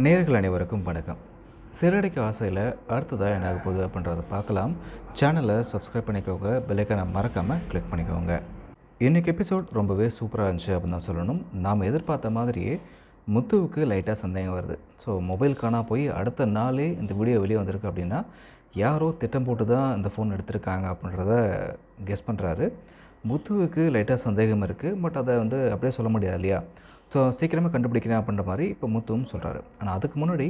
நேர்கள் அனைவருக்கும் வணக்கம். சிறடைக்கு ஆசையில் அடுத்ததாக என்ன போகுது அப்படின்றத பார்க்கலாம். சேனலை சப்ஸ்கிரைப் பண்ணிக்கோங்க. பெல்லைக்கான மறக்காமல் கிளிக் பண்ணிக்கோங்க. இன்றைக்கி எபிசோட் ரொம்பவே சூப்பராக இருந்துச்சு அப்படின்னு தான் சொல்லணும். நாம் எதிர்பார்த்த மாதிரியே முத்துவுக்கு லைட்டாக சந்தேகம் வருது. ஸோ மொபைல் காணா போய் அடுத்த நாளே இந்த வீடியோ வெளியே வந்திருக்கு அப்படின்னா யாரோ திட்டம் போட்டு தான் இந்த ஃபோன் எடுத்திருக்காங்க அப்படின்றத கெஸ் பண்ணுறாரு முத்துவுக்கு லைட்டாக சந்தேகம் இருக்குது பட் அதை வந்து அப்படியே சொல்ல முடியாது இல்லையா? ஸோ சீக்கிரமாக கண்டுபிடிக்கிறேன் அப்படின்ற மாதிரி இப்போ முத்துவும் சொல்கிறாரு ஆனால் அதுக்கு முன்னாடி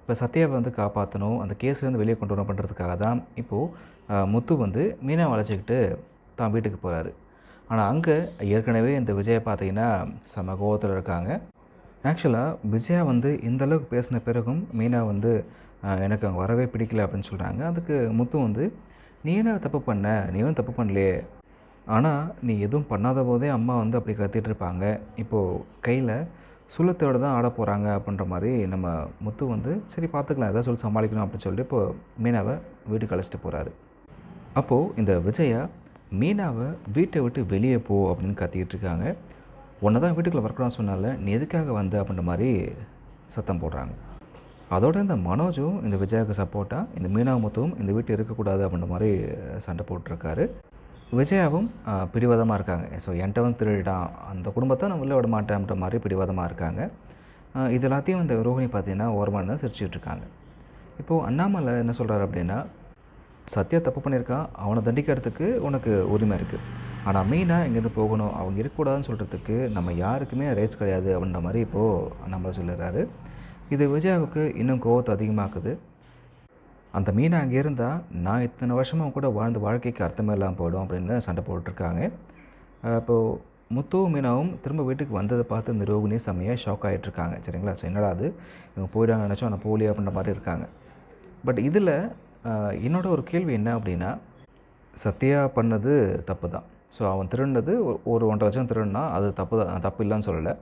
இப்போ சத்யாவை வந்து காப்பாற்றணும் அந்த கேஸ்லேருந்து வெளியே கொண்டு வரணும் பண்ணுறதுக்காக தான் இப்போது முத்து வந்து மீனா வளைச்சிக்கிட்டு தான் வீட்டுக்கு போகிறாரு ஆனால் அங்கே ஏற்கனவே இந்த விஜயை பார்த்தீங்கன்னா செம கோவத்தில் இருக்காங்க. ஆக்சுவலாக விஜயா வந்து இந்த அளவுக்கு பேசின பிறகும் மீனா வந்து எனக்கு அங்கே வரவே பிடிக்கல அப்படின்னு சொல்கிறாங்க அதுக்கு முத்து வந்து நீ என்ன தப்பு பண்ண? நீ ஒன்றும் தப்பு பண்ணலையே. ஆனால் நீ எதுவும் பண்ணாத போதே அம்மா வந்து அப்படி கத்திட்டு இருப்பாங்க. இப்போது கையில் சுள்ளத்தோடு தான் ஆட போகிறாங்க அப்படின்ற மாதிரி நம்ம முத்து வந்து சரி பார்த்துக்கலாம் எதாவது சொல்லி சமாளிக்கணும் அப்படின்னு சொல்லிட்டு இப்போ மீனாவை வீட்டுக்கு அழைச்சிட்டு போகிறாரு அப்போது இந்த விஜயா மீனாவை வீட்டை விட்டு வெளியே போ அப்படின்னு கத்திக்கிட்டு இருக்காங்க. உன்னை தான் வீட்டுக்குள்ளே வரக்கூடாதுன்னு சொன்னால நீ எதுக்காக வந்த? அப்படின்ற மாதிரி சத்தம் போடுறாங்க. அதோட இந்த மனோஜும் இந்த விஜயாவுக்கு சப்போர்ட்டாக இந்த மீனா முத்துவும் இந்த வீட்டில் இருக்கக்கூடாது அப்படின்ற மாதிரி சண்டை போட்டிருக்காரு. விஜயாவும் பிடிவாதமாக இருக்காங்க. ஸோ என்கிட்ட வந்து திருடிட்டான் அந்த குடும்பத்தை நான் உள்ளே விட மாட்டேன்ற மாதிரி பிடிவாதமாக இருக்காங்க. இது எல்லாத்தையும் இந்த ரோஹிணி பார்த்தீங்கன்னா ஓரமான சிரிச்சுட்டு இருக்காங்க. இப்போது அண்ணாமலை என்ன சொல்கிறாரு அப்படின்னா சத்யா தப்பு பண்ணியிருக்கான் அவனை தண்டிக்கிறதுக்கு உனக்கு உரிமை இருக்குது ஆனால் மெயினாக இங்கேருந்து போகணும். அவங்க இருக்கக்கூடாதுன்னு சொல்கிறதுக்கு நம்ம யாருக்குமே ரைட்ஸ் கிடையாது அப்படின்ற மாதிரி இப்போது அண்ணாமலை சொல்லிடுறாரு. இது விஜயாவுக்கு இன்னும் கோவத்தை அதிகமாக்குது. அந்த மீனை அங்கே இருந்தால் நான் இத்தனை வருஷமாக கூட வாழ்ந்த வாழ்க்கைக்கு அர்த்தமே இல்லாமல் போயிடும் அப்படின்னு சண்டை போட்டிருக்காங்க. இப்போது முத்துவும் மீனாவும் திரும்ப வீட்டுக்கு வந்ததை பார்த்து இந்த ரோகிணி செம்மையாக ஷாக் ஆகிட்டுருக்காங்க சரிங்களா? ஸோ என்னடா அது? இவங்க போயிடாங்க நினச்சோம் ஆனால் போலி அப்படின்ற மாதிரி இருக்காங்க. பட் இதில் என்னோட ஒரு கேள்வி என்ன அப்படின்னா சத்யா பண்ணது தப்பு தான். ஸோ அவன் திருடினது ஒரு- ஒரு ஒன்றரை லட்சம் திருடினா அது தப்பு தான் தப்பு இல்லைன்னு சொல்லலை.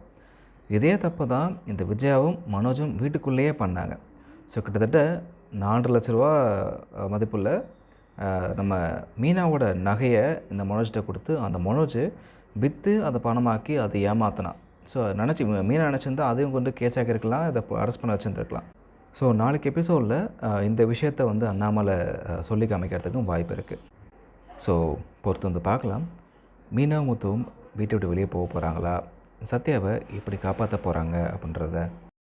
இதே தப்பு தான் இந்த விஜயாவும் மனோஜும் வீட்டுக்குள்ளேயே பண்ணாங்க. ஸோ கிட்டத்தட்ட நாலரை லட்ச ரூபா மதிப்புள்ள நம்ம மீனாவோட நகையை இந்த மனோஜ்கிட்ட கொடுத்து அந்த மனோஜ் விற்று அதை பணமாக்கி அதை ஏமாத்தினான் ஸோ நினச்சி மீனா நினச்சிருந்தா அதையும் கொண்டு கேஸ் ஆக்கியிருக்கலாம் இதை அரெஸ்ட் பண்ண வச்சுருந்துருக்கலாம். ஸோ நாளைக்கு எபிசோடில் இந்த விஷயத்தை வந்து அண்ணாமலை சொல்லி காமிக்கிறதுக்கும் வாய்ப்பு இருக்குது ஸோ பொறுத்து வந்து பார்க்கலாம் மீனா முத்துவும் வீட்டை விட்டு வெளியே போக போகிறாங்களா சத்யாவை இப்படி காப்பாற்ற போகிறாங்க அப்படின்றத